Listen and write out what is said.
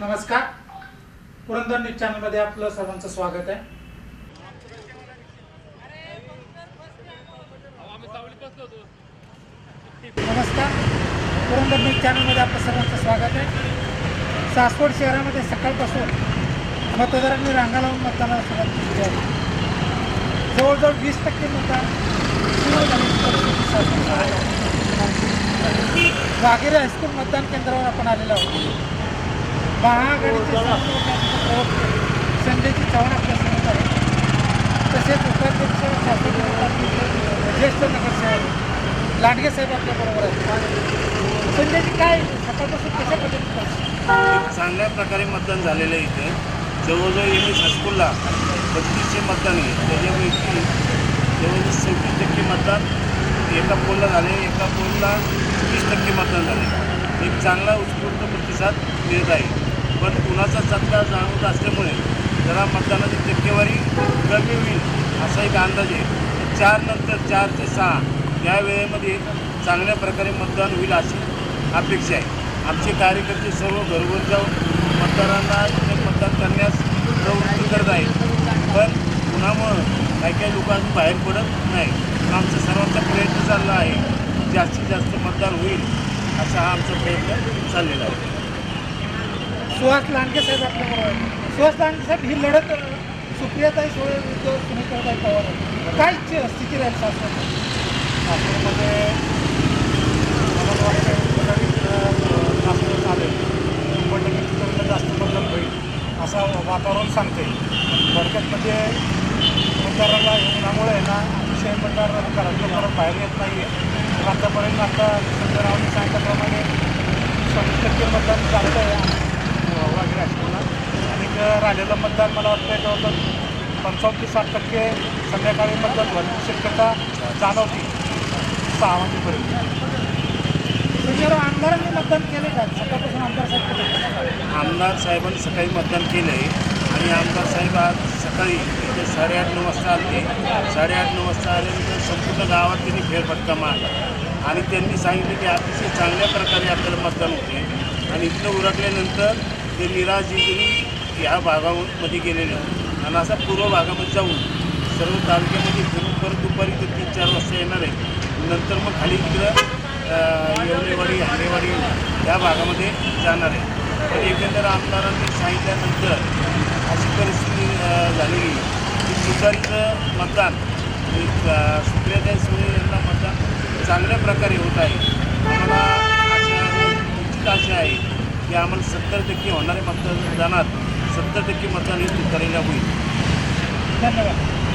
नमस्कार. पुरंदर न्यूज चॅनलमध्ये आपलं सर्वांचं स्वागत आहे. नमस्कार. पुरंदर न्यूज चॅनलमध्ये आपलं सर्वांचं स्वागत आहे. सासवड शहरामध्ये सकाळपासून मतदारांनी रांगा लावून मतदानाला सुरुवात केली आहे. जवळजवळ वीस टक्के मतदान सुरू वाघेरे हायस्कूल मतदान केंद्रावर आपण आलेलो आहोत. महाआघाडीचे संजयजी चव्हाण आपल्यासमोर आहेत. तसेच उपाध्यक्ष शासकीय ज्येष्ठ नगरसेवक लांडगे साहेब आपल्याबरोबर आहेत. संजयजी काय सकाळपासून कशा पद्धतीनं चांगल्या प्रकारे मतदान झालेलं आहे इथे. जवळजवळ एम एस हायस्कूलला बत्तीसशे मतदान आहे. त्याच्यापैकी जवळजवळ सव्वीस टक्के मतदान एका पोलला झाले एका पोलला वीस टक्के मतदान झाले. एक चांगला उत्स्फूर्त प्रतिसाद मिळत आहे. पण कुणाचा सत्ता जाणवत असल्यामुळे जरा मतदानाची टक्केवारी कमी होईल असा एक अंदाज आहे. चार नंतर चार ते सहा या वेळेमध्ये चांगल्या प्रकारे मतदान होईल अशी अपेक्षा आहे. आमचे कार्यकर्ते सर्व घरोघर जाऊन मतदारांना मतदान करण्यास प्रवृत्ती करत आहेत. पण कुणामुळं काही काही लोक अजून बाहेर पडत नाही आमचा सर्वांचा प्रयत्न चालला आहे. जास्तीत जास्त मतदान होईल असा हा आमचा प्रयत्न चाललेला आहे. सुहास लांडगे साहेब आपल्याबरोबर आहेत. सुहास लांडगे साहेब ही लढत सुप्रियाताई सोळे विरुद्ध सुनीताताई पवार आहे. काय स्थिती राहील शासनाची? शासनामध्ये मला वाटतं शंभर टक्के तिथं जास्त बदल होईल असं वातावरण सांगते. थोडक्यात म्हणजे मतदाराला उन्हामुळे आहे ना अतिशय मतदार घरातून परत बाहेर येत नाही आहे आतापर्यंत आता संजय रावांनी सांगितल्याप्रमाणे शंभर टक्के मतदान चालतं आहे वगैरे हायस्कूलला आणि राहिलेलं मतदान मला वाटतं जवळजवळ पंचावन्न ते साठ टक्के संध्याकाळी मतदान होण्याची शक्यता जाणवती सहा वाजेपर्यंत. आमदारांनी मतदान केले का? सकाळपासून आमदार साहेब आमदार साहेबांनी सकाळी मतदान केलं आहे आणि आमदार साहेब आज सकाळी इथे साडेआठ नऊ वाजता आले. साडेआठ नऊ वाजता आल्यानंतर संपूर्ण गावात त्यांनी फेरफटका मारला. आणि त्यांनी सांगितलं की अतिशय चांगल्या प्रकारे आपल्याला मतदान होते आणि इथनं उरकल्यानंतर ते निराजीगिरी या भागामध्ये गेलेले आहेत. आणि असा पूर्व भागामध्ये जाऊन सर्व तालुक्यामध्ये फिरून परत दुपारी ते तीन चार वाजता येणार आहे. नंतर मग खाली तिकडं येवलेवाडी हांडेवाडी या भागामध्ये जाणार आहे. पण एकंदर आमदारांनी सांगितल्यानंतर अशी परिस्थिती झालेली की सुधारित मतदान आणि सुप्रियाताई सुळे यांना मतदान चांगल्या प्रकारे होत आहे. आम्हाला अशा निश्चित आशा आहे. की आम्हाला सत्तर टक्के होणारे मतदानात सत्तर टक्के मतदान हे तुतारीला होईल. धन्यवाद.